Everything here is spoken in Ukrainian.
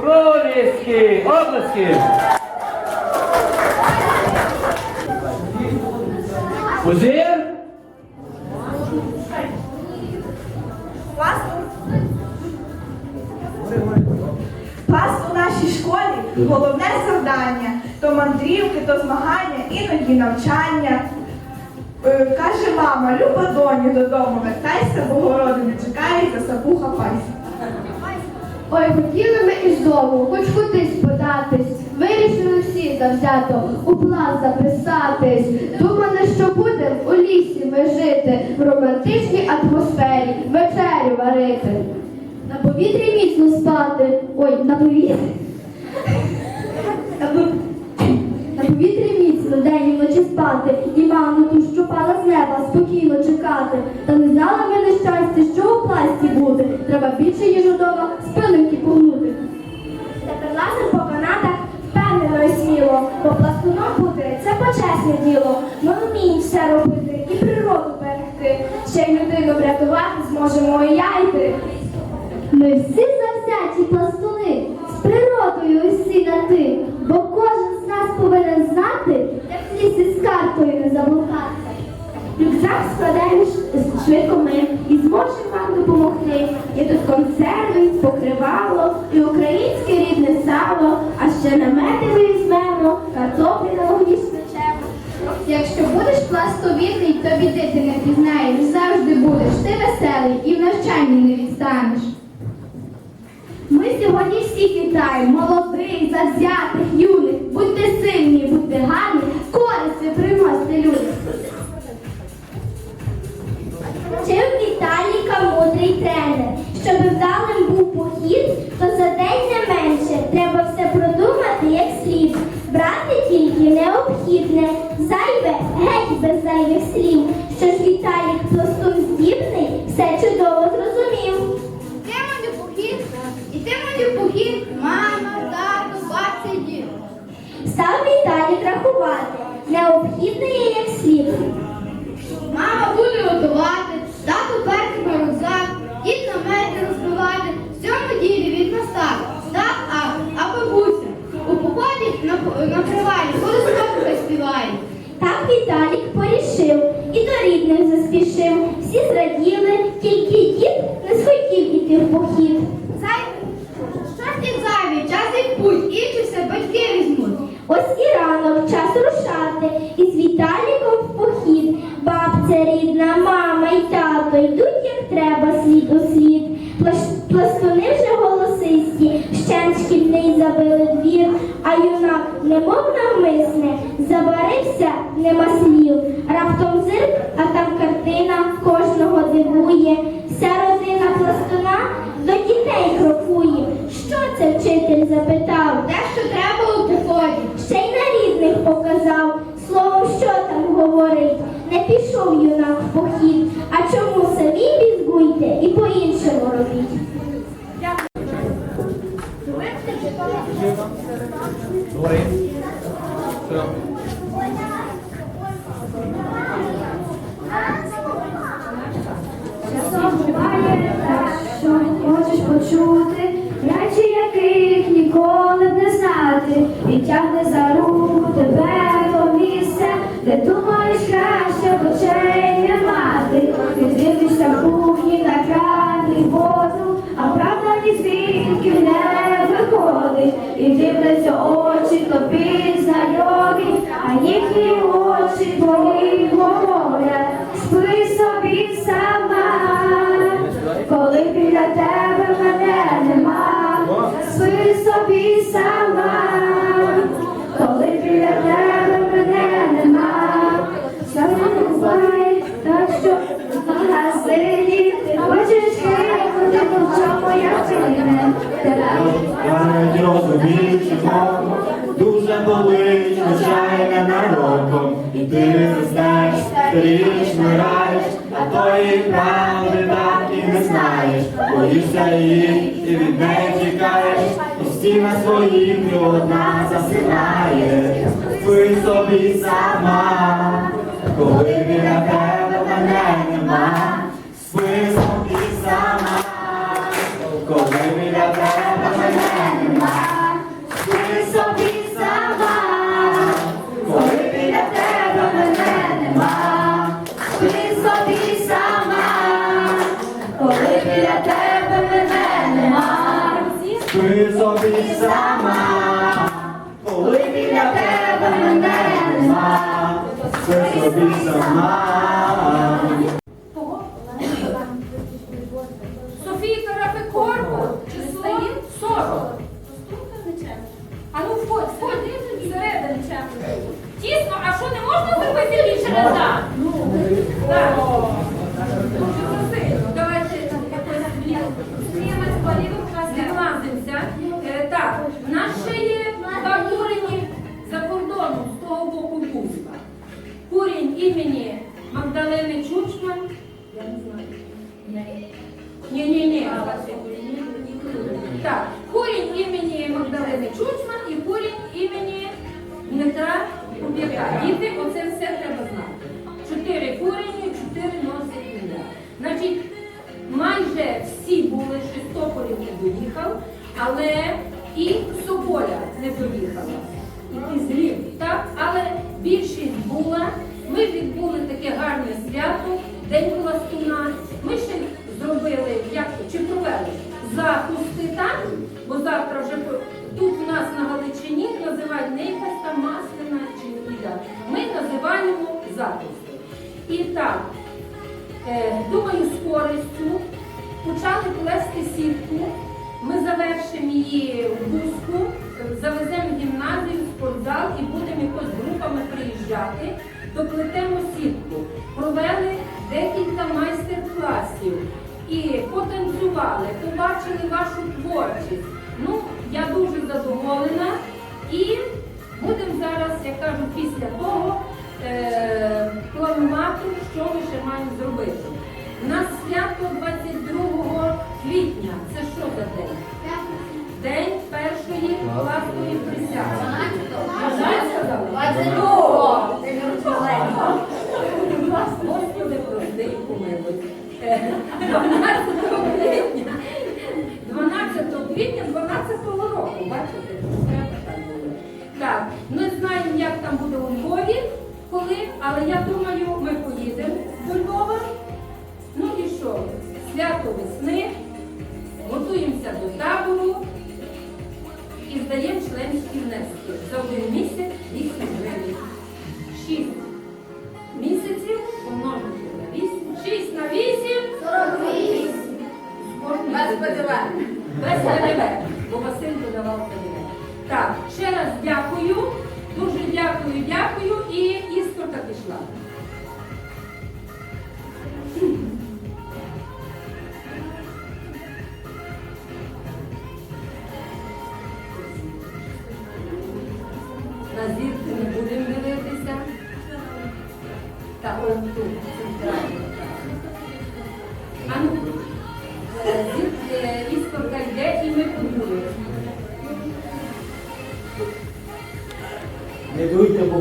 Проліски! Обласки! Вас, вас у нашій школі головне завдання то мандрівки, то змагання, іноді навчання. Е, Каже мама, люба доню додому вертайся, бо городи не чекає, за сапу хапайся. Ой, хотіли ми із дому, хоч кудись податись. Вирішили всі завзято у план записатись. Думали, що будем у лісі ми жити, в романтичній атмосфері вечерю варити. На повітрі міцно спати. Ой, на повітрі. На повітрі міцно день і вночі спати, і маму ту, що пала з неба, спокійно чекати. Та не знала ми нещастя, що у пласті бути. Треба більше їжу дома, спинки робити і природу берегти. Ще й людину врятувати зможемо і я і. Ми всі завзяті пластуни, з природою усі на ти, бо кожен з нас повинен знати, як в лісі з картою не заблукати. Рюкзак складаємо швидко ми і зможемо вам допомогти. Є тут консерви, покривало і українське рідне сало, а навчанні не відстанеш. Ми сьогодні всіх вітаємо, молодих, завзятих, юних. Будьте сильні, будьте гарні, користь приносите людям. Чим Віталіка мудрий тренер, щоб вдалим був похід, то за день не менше треба все продумати як слід. Брати тільки необхідне, зайве геть без зайвих слів. Рахувати, необхідне є як слід. Мама буде готувати, тато перти рюкзак, дід намети розбивати, в цьому ділі від настав. Так, а, а бабуся. У поході на, на привалі колесовка співає. Так Віталік порішив і до рідних заспішив. Всі зраділи, тільки дід не схотів іти в похід. Ось і ранок час рушати, і з Віталіком в похід. Бабця рідна, мама й тато йдуть, як треба, слід у слід. Пластуни вже голосисті, щен шкільний забили двір, а юнак, немов навмисне, забарився, нема слів. Раптом зирк, а там картина кожного дивує. Вся родина пластуна до дітей крокує. Що це вчитель запитав? Те, що треба у поході. Рідних показав, словом, що там говорить. Не пішов юнак в похід, а чому самі візгуйте і по-іншому робіть. Часом буває так, що хочеш почути, речі яких ніколи б не знати, звідки не виходить, і дивляться очі тобі знайомі, а їхні очі твої говорять, спи собі сама, коли біля тебе мене нема, спи собі сама, не розумію, дуже болить, звичайне нароком. І ти знаєш, річ мираєш, а тої правди так і не знаєш. Боїшся її, і від неї тікаєш, і стіна своїх ти одна засинає, Спи собі сама, Собі сама, коли біля тебе мене нема, все собі сама. Ні, ні, ні. Так, курінь імені Магдалини Чучман і курінь імені Дмитра Куб'яка. Діти, оце все треба знати. Чотири курені, чотири носять ім'я. Значить, майже всі були Шестополів не доїхав, але і Соболя не доїхала. І Кізлів, так? Але більшість була. Ми відбули таке гарне свято, День Пластуна. Ми ще зробили, як чи провели запусти там, бо завтра вже тут у нас на Галичині називають не якась там масляна чи не. Ми називаємо запусти. І так, е, думаю, з користю почали плести сітку. Ми завершимо її в Бузьку, завеземо в гімназію, спортзал і будемо якось групами приїжджати, доплетемо сітку. Провели декілька майстер-класів і потанцювали, побачили вашу творчість. Ну, я дуже задоволена і будемо зараз, як кажу, після того е планувати, що ми ще маємо зробити. У нас свято 22 квітня. Це що за день? День першої власної присяги. 22. 12 квітня. 12 квітня 12 року, бачите? Так було. Не знаємо, як там буде у Львові, коли, але я думаю, ми поїдемо до Львова. Ну і що? Свято весни, ПДВ. Без ПДВ. Бо Василь додавав ПДВ. Так, ще раз дякую. Дуже дякую, дякую. І іскорка пішла. На зірки не будемо дивитися. Та он тут, Не дуйте, бо